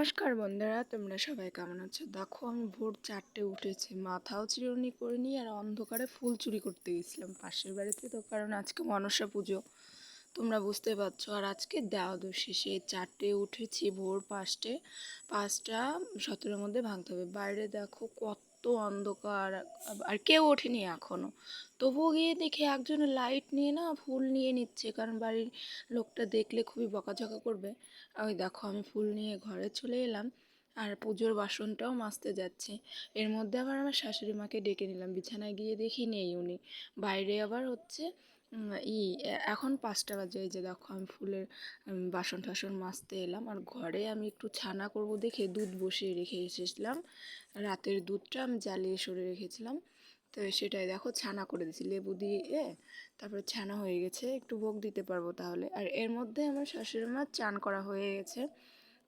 নমস্কার বন্ধুরা, তোমরা সবাই কেমন আছো? দেখো, আমি ভোর চারটে উঠেছি। মাথাও চিরুনি করিনি আর অন্ধকারে ফুল চুরি করতে গেছিলাম। পাশের বাড়িতে তো, কারণ আজকে মনসা পুজো। তোমরা বুঝতে পারছ। আর আজকে দ্বাদশী, সেই চারটে উঠেছি ভোর পাঁচটে। পাঁচটা, সতেরোর মধ্যে ভাঙতে হবে। বাইরে দেখো কত অন্ধকার, আর কেউ ওঠেনি এখনও তবুও গিয়ে দেখি একজন লাইট নিয়ে না ফুল নিয়ে নিচ্ছে, কারণ বাড়ির লোকটা দেখলে খুবই বকাঝকা করবে। ওই দেখো, আমি ফুল নিয়ে ঘরে চলে এলাম, আর পুজোর বাসনটাও মাজতে যাচ্ছে। এর মধ্যে আবার আমার শাশুড়ি মাকে ডেকে নিলাম, বিছানায় গিয়ে দেখি নেই উনি। বাইরে আবার হচ্ছে ই এখন পাঁচটা বাজে, এই যে দেখো আমি ফুলের বাসন টাসন মাজতে এলাম। আর ঘরে আমি একটু ছানা করব দেখে দুধ বসিয়ে রেখে এসেছিলাম। রাতের দুধটা আমি জ্বালিয়ে সরে রেখেছিলাম। তো সেটাই দেখো, ছানা করে দিয়েছি, লেবু দিয়ে তারপরে ছানা হয়ে গেছে। একটু ভোগ দিতে পারব তাহলে। আর এর মধ্যে আমার শাশুড়ি মা চান করা হয়ে গেছে।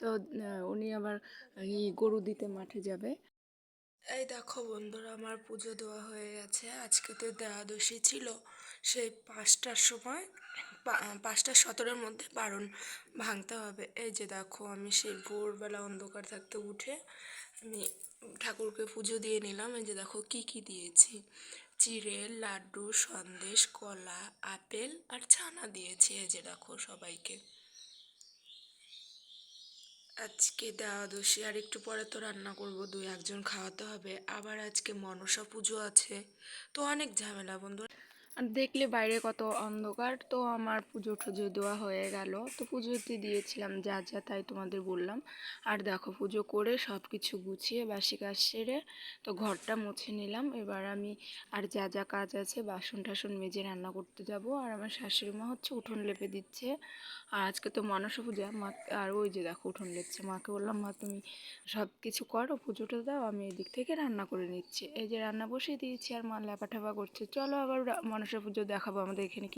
তো উনি আবার গরু দিতে মাঠে যাবে। এই দেখো বন্ধুরা, আমার পুজো দেওয়া হয়ে গেছে। আজকে তো দ্বাদশী ছিল, সেই পাঁচটার সময় পাঁচটা সতেরোর মধ্যে বারণ ভাঙতে হবে। এই যে দেখো, আমি সেই ভোরবেলা অন্ধকার থাকতে উঠে আমি ঠাকুরকে পুজো দিয়ে নিলাম। এই যে দেখো, কি কি দিয়েছি? চিড়ে, লাড্ডু, সন্দেশ, কলা, আপেল আর ছানা দিয়েছি। এই যে দেখো সবাইকে। আজকে দ্বাদশী, আর একটু পরে তো রান্না করব, দুই একজন খাওয়াতে হবে। আবার আজকে মনসা পুজো আছে, তো অনেক ঝামেলা বন্ধু। আর দেখলে বাইরে কত অন্ধকার। তো আমার পুজো টুজো দেওয়া হয়ে গেল। তো পুজোতে দিয়েছিলাম যা যা, তাই তোমাদের বললাম। আর দেখো, পুজো করে সব কিছু গুছিয়ে বাসি কাজ সেরে তো ঘরটা মুছে নিলাম। এবার আমি আর যা যা কাজ আছে বাসন টাসন মেজে রান্না করতে যাব। আর আমার শাশুড়ি মা হচ্ছে উঠোন লেপে দিচ্ছে। আর আজকে তো মনসা পূজা। মা, আর ওই যে দেখো, উঠোন লেপছে। মাকে বললাম, মা, তুমি সব কিছু করো, পুজোটা দাও, আমি এদিক থেকে রান্না করে নিচ্ছি। এই যে রান্না বসিয়ে দিয়েছি, আর মা লেপা ঠেপা করছে। চলো আবার রা- মনসা পুজো দেখাবো আমাদের এখানে